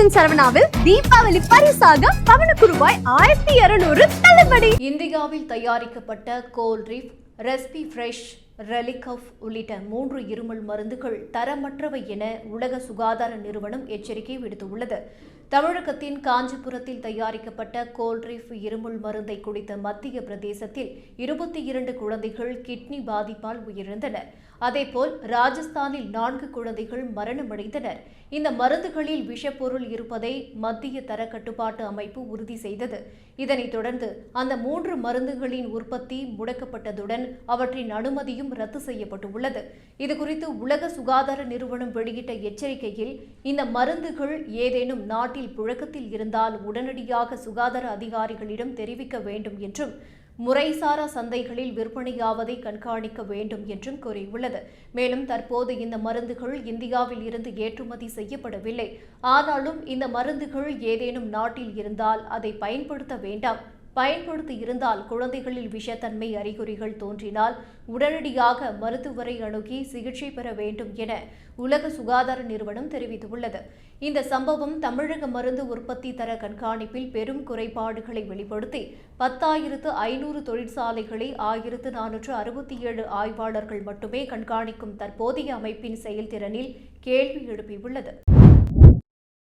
Kitchen சரவணாவில் Deepavali பரிசாக பவனுக்கு ரூபாய் ஆயிரத்தி இருநூறு தள்ளுபடி. இந்தியாவில் தயாரிக்கப்பட்ட கோல்ரிப் ரெஸ்பி ஃப்ரெஷ் ரெலிகஃப் உள்ளிட்ட மூன்று இருமல் மருந்துகள் தரமற்றவை என உலக சுகாதார நிறுவனம் எச்சரிக்கை விடுத்துள்ளது. தமிழகத்தின் காஞ்சிபுரத்தில் தயாரிக்கப்பட்ட கோல்ட்ரிப் இருமுல் மருந்தை குடித்த மத்திய பிரதேசத்தில் இருபத்தி இரண்டு குழந்தைகள் கிட்னி பாதிப்பால் உயிரிழந்தனர். அதேபோல் ராஜஸ்தானில் நான்கு குழந்தைகள் மரணமடைந்தனர். இந்த மருந்துகளில் விஷப்பொருள் இருப்பதை மத்திய தர கட்டுப்பாட்டு அமைப்பு உறுதி செய்தது. இதனைத் தொடர்ந்து அந்த மூன்று மருந்துகளின் உற்பத்தி முடக்கப்பட்டதுடன் அவற்றின் அனுமதியும் ரத்து செய்யப்பட்டுள்ளது. இதுகுறித்து உலக சுகாதார நிறுவனம் வெளியிட்ட எச்சரிக்கையில் இந்த மருந்துகள் ஏதேனும் நாட்டில் புழக்கத்தில் இருந்தால் உடனடியாக சுகாதார அதிகாரிகளிடம் தெரிவிக்க வேண்டும் என்றும் முறைசாரா சந்தைகளில் விற்பனையாவதை கண்காணிக்க வேண்டும் என்றும் கூறியுள்ளது. மேலும் தற்போது இந்த மருந்துகள் இந்தியாவில் இருந்து ஏற்றுமதி செய்யப்படவில்லை. ஆனாலும் இந்த மருந்துகள் ஏதேனும் நாட்டில் இருந்தால் அதை பயன்படுத்த வேண்டாம். பயன்படுத்தி இருந்தால் குழந்தைகளில் விஷத்தன்மை அறிகுறிகள் தோன்றினால் உடனடியாக மருத்துவரை அணுகி சிகிச்சை பெற வேண்டும் என உலக சுகாதார நிறுவனம் தெரிவித்துள்ளது. இந்த சம்பவம் தமிழக மருந்து உற்பத்தி தர கண்காணிப்பில் பெரும் குறைபாடுகளை வெளிப்படுத்தி பத்தாயிரத்து ஐநூறு தொழிற்சாலைகளை ஆயிரத்து நானூற்று அறுபத்தி ஏழு ஆய்வாளர்கள் மட்டுமே கண்காணிக்கும் தற்போதைய அமைப்பின் செயல்திறனில் கேள்வி எழுப்பியுள்ளது.